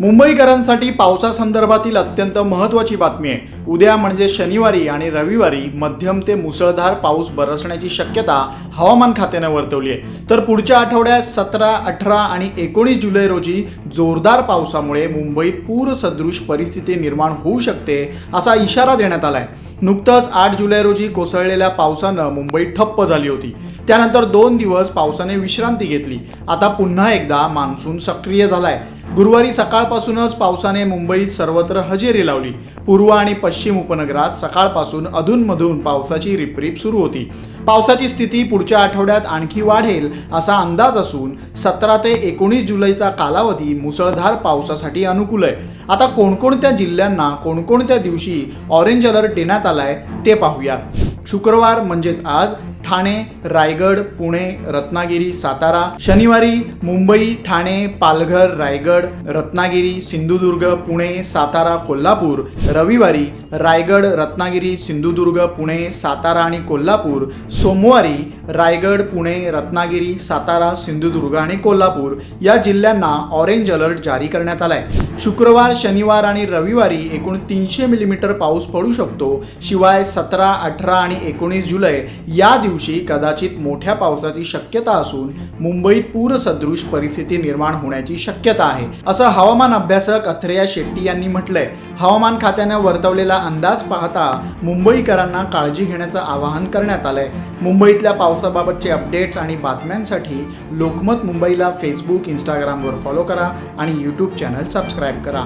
मुंबईकरांसाठी पावसासंदर्भातील अत्यंत महत्त्वाची बातमी आहे. उद्या म्हणजे शनिवारी आणि रविवारी मध्यम ते मुसळधार पाऊस बरसण्याची शक्यता हवामान खात्यानं वर्तवली आहे. तर पुढच्या आठवड्यात सतरा अठरा आणि एकोणीस जुलै रोजी जोरदार पावसामुळे मुंबईत पूरसदृश परिस्थिती निर्माण होऊ शकते असा इशारा देण्यात आलाय. नुकतंच आठ जुलै रोजी कोसळलेल्या पावसानं मुंबई ठप्प झाली होती. त्यानंतर दोन दिवस पावसाने विश्रांती घेतली. आता पुन्हा एकदा मान्सून सक्रिय झालाय. गुरुवारी सकाळपासूनच पावसाने मुंबईत सर्वत्र हजेरी लावली. पूर्व आणि पश्चिम उपनगरात सकाळपासून अधूनमधून पावसाची रिपरिप सुरू होती. पावसाची स्थिती पुढच्या आठवड्यात आणखी वाढेल असा अंदाज असून सतरा ते एकोणीस जुलैचा कालावधी मुसळधार पावसासाठी अनुकूल आहे. आता कोणकोणत्या जिल्ह्यांना कोणकोणत्या दिवशी ऑरेंज अलर्ट देण्यात आलाय ते पाहूया. शुक्रवार म्हणजेच आज ठाणे रायगड पुणे रत्नागिरी सातारा शनिवारी मुंबई ठाणे पालघर रायगड रत्नागिरी सिंधुदुर्ग पुणे सातारा कोल्हापूर रविवारी रायगड रत्नागिरी सिंधुदुर्ग पुणे सातारा आणि कोल्हापूर. सोमवारी रायगड पुणे रत्नागिरी सातारा सिंधुदुर्ग आणि कोल्हापूर या जिल्ह्यांना ऑरेंज अलर्ट जारी करण्यात आलाय. शुक्रवार शनिवार आणि रविवारी एकूण तीनशे मिलीमीटर पाऊस पडू शकतो. शिवाय सतरा अठरा आणि एकोणीस जुलै या दिवशी कदाचित मोठ्या पावसाची शक्यता असून मुंबईत पूरसदृश परिस्थिती निर्माण होण्याची शक्यता आहे असं हवामान अभ्यासक अथ्रेया शेट्टी यांनी म्हटलंय. हवामान खात्यानं वर्तवलेला अंदाज पाहता मुंबईकरांना काळजी घेण्याचं आवाहन करण्यात आलंय. मुंबईतल्या पावसाबाबतचे अपडेट्स आणि बातम्यांसाठी लोकमत मुंबईला फेसबुक इंस्टाग्रामवर फॉलो करा आणि यूट्यूब चॅनल सबस्क्राईब करा.